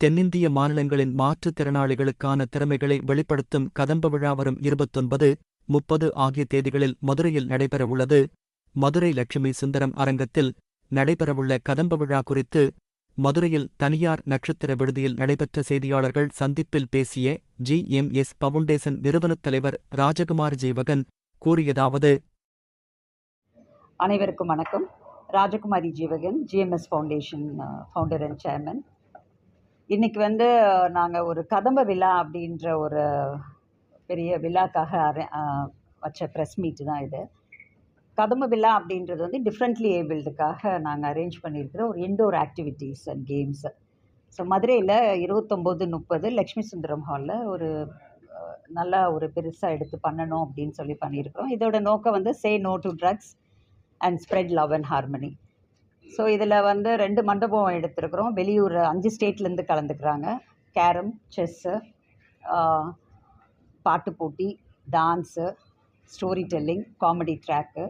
தென்னிந்திய மாநிலங்களின் மாற்றுத்திறனாளிகளுக்கான திறமைகளை வெளிப்படுத்தும் கதம்ப விழா வரும் இருபத்தொன்பது முப்பது ஆகிய தேதிகளில் மதுரையில் நடைபெறவுள்ளது. மதுரை லட்சுமி சுந்தரம் அரங்கத்தில் நடைபெறவுள்ள கதம்ப விழா குறித்து மதுரையில் தனியார் நட்சத்திர விடுதியில் நடைபெற்ற செய்தியாளர்கள் சந்திப்பில் பேசிய ஜி. எம். எஸ். பவுண்டேசன் நிறுவனத் தலைவர் ராஜகுமார் ஜீவகன் கூறியதாவது அனைவருக்கும் வணக்கம். Rajakumari Jeevagan G M S foundation founder and chairman இன்னைக்கு வந்து நாங்கள் ஒரு கதம்ப விழா அப்படின்ற ஒரு பெரிய விழாக்காக அரே வச்ச ப்ரெஸ் மீட் தான் இது. கதம்ப விழா அப்படின்றது வந்து டிஃப்ரெண்ட்லி ஏபிள்டுக்காக நாங்கள் அரேஞ்ச் பண்ணியிருக்கிற ஒரு indoor activities and games so மதுரையில் இருபத்தொம்போது முப்பது லக்ஷ்மி சுந்தரம் ஹாலில் ஒரு நல்லா ஒரு பெருசாக எடுத்து பண்ணணும் அப்படின்னு சொல்லி பண்ணியிருக்கிறோம். இதோட நோக்கம் வந்து say no to drugs and spread love and harmony so இதில் வந்து ரெண்டு மண்டபம் எடுத்திருக்கிறோம். வெளியூர் அஞ்சு ஸ்டேட்லேருந்து கலந்துக்கிறாங்க. கேரம் செஸ்ஸு பாட்டு போட்டி dance storytelling comedy track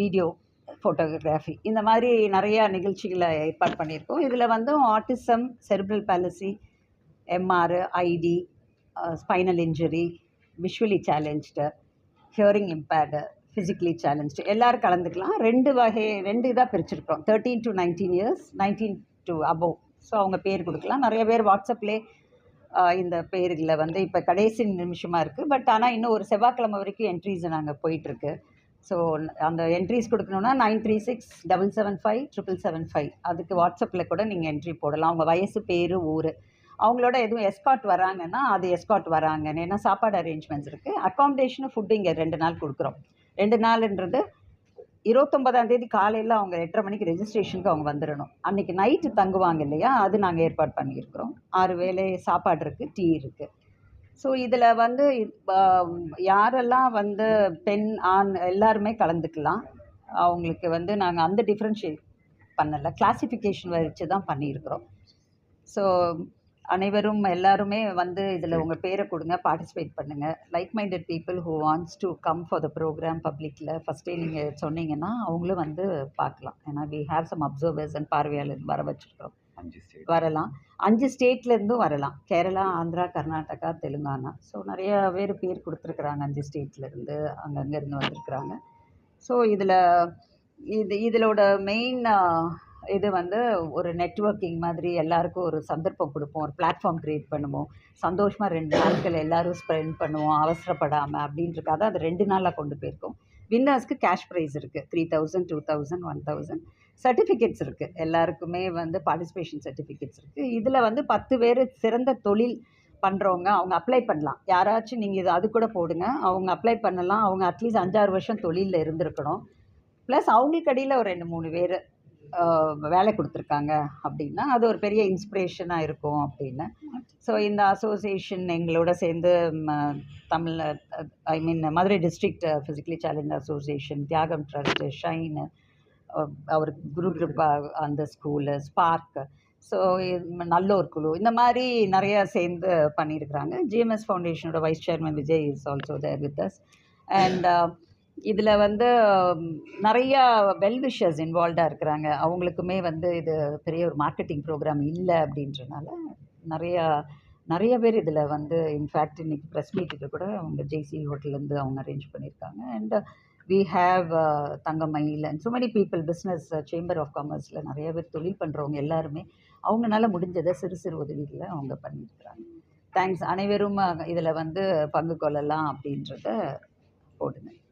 video photography இந்த மாதிரி நிறையா நிகழ்ச்சிகளை ஏற்பாடு பண்ணியிருக்கோம். இதில் வந்து autism cerebral palsy MR ID spinal injury visually challenged hearing impaired physically challenged எல்லோரும் கலந்துக்கலாம். ரெண்டு வகை ரெண்டு இதாக பிரிச்சிருக்கிறோம். Thirteen to nineteen years nineteen to above so அவங்க பேர் கொடுக்கலாம். நிறைய பேர் வாட்ஸ்அப்லே இந்த பேரில் வந்து இப்போ கடைசி நிமிஷமாக இருக்குது பட் ஆனால் இன்னும் ஒரு செவ்வாய்க்கிழமை வரைக்கும் என்ட்ரிஸ் நாங்கள் போயிட்டுருக்கு. ஸோ அந்த entries கொடுக்கணுன்னா nine three six double seven five triple seven five அதுக்கு வாட்ஸ்அப்பில் கூட நீங்கள் என்ட்ரி போடலாம். அவங்க வயசு பேர் ஊர். அவங்களோட எதுவும் எஸ்காட் வராங்கன்னா அது எஸ்காட் வராங்கன்னு. ஏன்னா சாப்பாடு அரேஞ்ச்மெண்ட்ஸ் இருக்குது அக்காமடேஷனும் ஃபுட்டு இங்கே ரெண்டு நாள் கொடுக்குறோம். ரெண்டு நாள்ன்றது இருபத்தொம்பதாம் தேதி காலையில் அவங்க எட்டரை மணிக்கு ரெஜிஸ்ட்ரேஷனுக்கு அவங்க வந்துடணும் அன்றைக்கி நைட்டு தங்குவாங்க இல்லையா? அது நாங்கள் ஏற்பாடு பண்ணியிருக்கிறோம். ஆறு வேளை சாப்பாடு இருக்குது டீ இருக்குது ஸோ இதில் வந்து யாரெல்லாம் வந்து பெண் ஆண் எல்லாருமே கலந்துக்கலாம். அவங்களுக்கு வந்து நாங்கள் அந்த டிஃப்ரென்ஷியேட் பண்ணலை. கிளாசிஃபிகேஷன் வச்சு தான் பண்ணியிருக்கிறோம். ஸோ அனைவரும் எல்லாருமே வந்து இதில் உங்கள் பேரை கொடுங்க பார்ட்டிசிபேட் பண்ணுங்கள் like minded people who wants to come for the program பப்ளிக்கில் ஃபஸ்ட்டே நீங்கள் சொன்னீங்கன்னா அவங்களும் வந்து பார்க்கலாம். ஏன்னா we have some observers and பார்வையாளர் வர வச்சுருக்கோம் வரலாம். அஞ்சு ஸ்டேட்லேருந்தும் வரலாம். கேரளா ஆந்திரா கர்நாடகா தெலுங்கானா. ஸோ நிறைய பேர் பேர் கொடுத்துருக்குறாங்க அஞ்சு ஸ்டேட்லேருந்து அங்கங்கேருந்து வந்திருக்கிறாங்க. ஸோ இதில் இது இதிலோட மெயின் இது வந்து ஒரு நெட்வொர்க்கிங் மாதிரி எல்லாருக்கும் ஒரு சந்தர்ப்பம் கொடுப்போம். ஒரு பிளாட்ஃபார்ம் க்ரியேட் பண்ணுவோம். சந்தோஷமாக ரெண்டு நாட்கள் எல்லாரும் ஸ்பெண்ட் பண்ணுவோம். அவசரப்படாமல் அப்படின்றக்காக அது ரெண்டு நாளாக கொண்டு போயிருக்கோம். வின்னர்ஸ்க்கு கேஷ் ப்ரைஸ் இருக்குது three thousand two thousand one thousand certificates இருக்குது எல்லாருக்குமே வந்து பார்ட்டிசிபேஷன் சர்டிஃபிகேட்ஸ் இருக்குது இதில் வந்து பத்து பேர் சிறந்த தொழில் பண்ணுறவங்க அவங்க அப்ளை பண்ணலாம். யாராச்சும் நீங்கள் இது அது கூட போடுங்க. அவங்க அப்ளை பண்ணலாம். அவங்க அட்லீஸ்ட் அஞ்சாறு வருஷம் தொழிலில் இருந்திருக்கணும். ப்ளஸ் அவங்களுக்கு அடியில் ஒரு ரெண்டு மூணு பேர் வேலை கொடுத்துருக்காங்க அப்படின்னா அது ஒரு பெரிய இன்ஸ்பிரேஷனாக இருக்கும் அப்படின்னு. ஸோ இந்த அசோசியேஷன் எங்களோட சேர்ந்து Tamil I mean Madurai district physically challenge association Thiyagam trust shine அவர் குரு கிருப்பா அந்த ஸ்கூலு ஸ்பார்க் ஸோ நல்லோர் குழு. இந்த மாதிரி நிறைய சேர்ந்து பண்ணியிருக்கிறாங்க. GMS ஃபவுண்டேஷனோட vice chairman Vijay is also there with us and இதில் வந்து நிறையா வெல்விஷர்ஸ் இன்வால்வ்டாக இருக்கிறாங்க. அவங்களுக்குமே வந்து இது பெரிய ஒரு மார்க்கெட்டிங் ப்ரோக்ராம் இல்லை அப்படின்றனால நிறையா நிறைய பேர் இதில் வந்து இன்ஃபேக்ட் இன்றைக்கி ப்ரெஸ் மீட்டுக்கு கூட அவங்க ஜெய்சி ஹோட்டல்லேருந்து அவங்க அரேஞ்ச் பண்ணியிருக்காங்க. And we have Thangamayil and so many people business chamber of காமர்ஸில் நிறைய பேர் தொழில் பண்ணுறவங்க எல்லாருமே அவங்களால முடிஞ்சதை சிறு சிறு உதவிகளை அவங்க பண்ணியிருக்கிறாங்க. தேங்க்ஸ் அனைவரும் இதில் வந்து பங்கு கொள்ளலாம் அப்படின்றத போடுங்க.